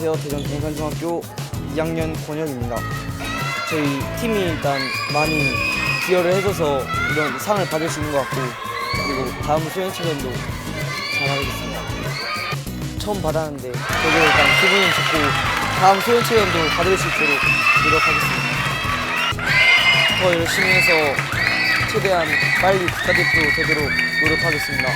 대전 경관 중학교 2학년 권혁입니다. 저희 팀이 일단 많이 기여를 해줘서 이런 상을 받을 수 있는 것 같고 그리고 다음 수행체전도 잘하겠습니다. 처음 받았는데 되게 일단 기분이 좋고 다음 수행체전도 받을 수 있도록 노력하겠습니다. 더 열심히 해서 최대한 빨리 국가대표 되도록 노력하겠습니다.